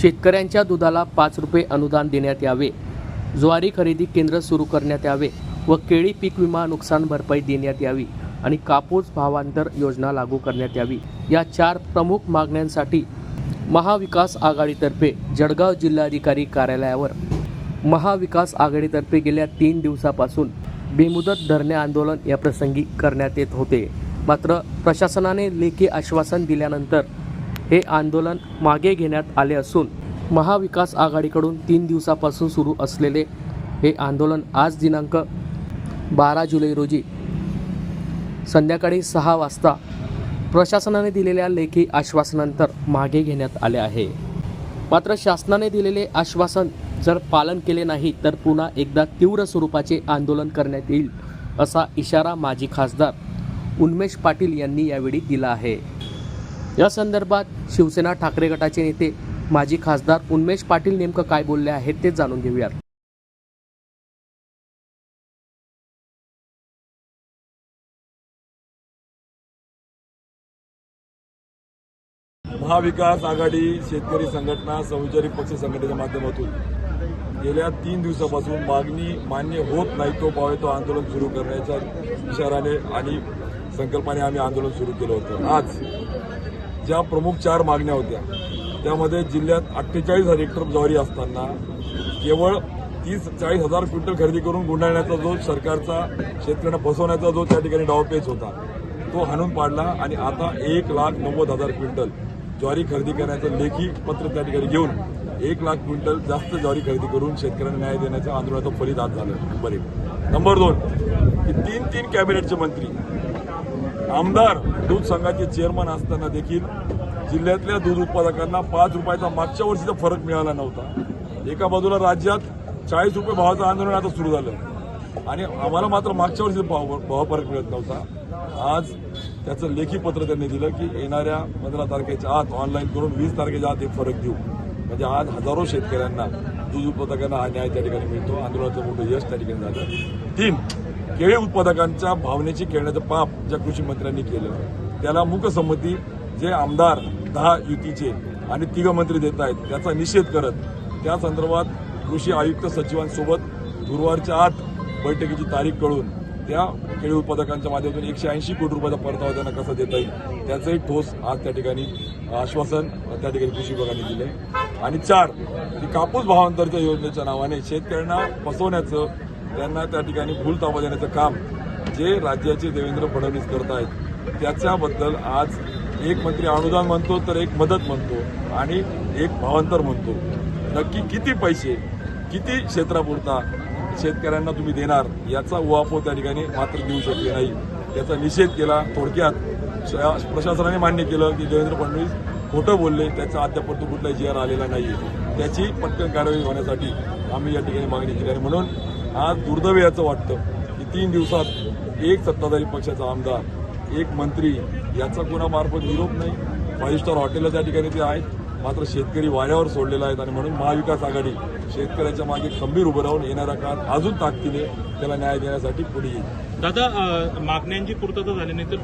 शेतकऱ्यांच्या दुधाला पाच रुपये अनुदान देण्यात यावे. ज्वारी खरेदी केंद्र सुरू करण्यात यावे व केळी पीक विमा नुकसान भरपाई देण्यात यावी आणि कापूस भावांतर योजना लागू करण्यात यावी. या चार प्रमुख मागण्यांसाठी महाविकास आघाडीतर्फे जळगाव जिल्हाधिकारी कार्यालयावर महाविकास आघाडीतर्फे गेल्या तीन दिवसापासून बेमुदत धरणे आंदोलन या प्रसंगी करण्यात येत होते. मात्र प्रशासनाने लेखी आश्वासन दिल्यानंतर हे आंदोलन मागे घेण्यात आले असून महाविकास आघाडीकडून तीन दिवसापासून सुरू असलेले हे आंदोलन आज दिनांक बारा जुलै रोजी संध्याकाळी सहा वाजता प्रशासनाने दिलेल्या लेखी आश्वासनानंतर मागे घेण्यात आले आहे. मात्र शासनाने दिलेले आश्वासन जर पालन केले नाही तर पुन्हा एकदा तीव्र स्वरूपाचे आंदोलन करण्यात येईल असा इशारा माजी खासदार उन्मेष पाटील यांनी यावेळी दिला आहे. या संदर्भात शिवसेना ठाकरे गटाचे नेते माजी खासदार उन्मेश पाटील नेमकं काय बोलले आहेत ते जाणून घेऊयात. महाविकास आघाडी शेतकरी संघटना सहचारी पक्ष संघटनेच्या माध्यमातून गेल्या तीन दिवसापासून मागणी मान्य होत नाही तो पावे तो आंदोलन सुरू करण्याच्या इशाराने आणि संकल्पाने आम्ही आंदोलन सुरू केलं होतं. आज ज्या प्रमुख चार मागण्या होत्या त्यामध्ये जिल्ह्यात अठ्ठेचाळीस हजार हेक्टर ज्वारी असताना केवळ तीस चाळीस हजार क्विंटल खरेदी करून गुंडाळण्याचा जो सरकारचा शेतकऱ्यांना फसवण्याचा जो त्या ठिकाणी डावपेच होता तो हाणून पाडला आणि आता एक लाख नव्वद हजार क्विंटल ज्वारी खरेदी करण्याचं लेखी पत्र त्या ठिकाणी घेऊन एक लाख क्विंटल जास्त ज्वारी खरेदी करून शेतकऱ्यांना न्याय देण्याच्या आंदोलनाचं फलित आज झालं. नंबर एक नंबर दोन की तीन तीन कॅबिनेटचे मंत्री आमदार दूध संघाचे चेअरमन असताना देखील जिल्ह्यातल्या दूध उत्पादकांना पाच रुपयाचा मागच्या वर्षीचा फरक मिळाला नव्हता. एका बाजूला राज्यात चाळीस रुपये भावाचं आंदोलन आता सुरू झालं. आणि आम्हाला मात्र मागच्या वर्षी भाव भाव फरक मिळत नव्हता. आज त्याचं लेखी पत्र त्यांनी दिलं की येणाऱ्या पंधरा तारखेच्या आत ऑनलाईन करून वीस तारखेच्या आत हे फरक देऊ. म्हणजे आज हजारो शेतकऱ्यांना दूध उत्पादकांना हा न्याय त्या ठिकाणी मिळतो. आंदोलनाचं मोठं यश त्या ठिकाणी झालं तीन केळी उत्पादकांच्या भावनेची खेळण्याचं पाप ज्या कृषी मंत्र्यांनी केलं त्याला मुकसंमती जे आमदार दहा युतीचे आणि तिघ मंत्री देत आहेत त्याचा निषेध करत त्या संदर्भात कृषी आयुक्त सचिवांसोबत गुरुवारच्या आत बैठकीची तारीख कळून त्या केळी उत्पादकांच्या माध्यमातून एकशे ऐंशी कोटी रुपयाचा परतावा त्यांना कसा देता येईल त्याचंही ठोस आज त्या ठिकाणी आश्वासन त्या ठिकाणी कृषी विभागाने दिले आणि चार की कापूस भावांतरच्या योजनेच्या नावाने शेतकऱ्यांना फसवण्याचं त्यांना त्या ठिकाणी भूल ताबा देण्याचं काम जे राज्याचे देवेंद्र फडणवीस करत आहेत त्याच्याबद्दल आज एक मंत्री अनुदान म्हणतो तर एक मदत म्हणतो आणि एक भावांतर म्हणतो. नक्की किती पैसे किती क्षेत्रापुरता शेतकऱ्यांना तुम्ही देणार याचा उहापोह त्या ठिकाणी मात्र देऊ शकले नाही. त्याचा निषेध केला. थोडक्यात श- प्रशासनाने मान्य केलं की देवेंद्र फडणवीस खोटं बोलले. त्याचा अद्यापर्यंत कुठलाही जी आर आलेला नाही त्याची पटकन कारवाई होण्यासाठी आम्ही या ठिकाणी मागणी केली आणि म्हणून आज दुर्दैव याचं वाटतं की तीन दिवसात एक सत्ताधारी पक्षाचा आमदार एक मंत्री याचा कोणामार्फत निरोप नाही. फाईव्ह स्टार हॉटेलला त्या ठिकाणी ते आहेत मात्र शेतकरी वाऱ्यावर सोडलेला आहेत आणि म्हणून महाविकास आघाडी शेतकऱ्याच्या मागे खंबीर उभं राहून येणारा काळ अजून ताकदीने त्याला न्याय देण्यासाठी पुढे येईल. दादा मागण्यांची पूर्तता झाली नाही तर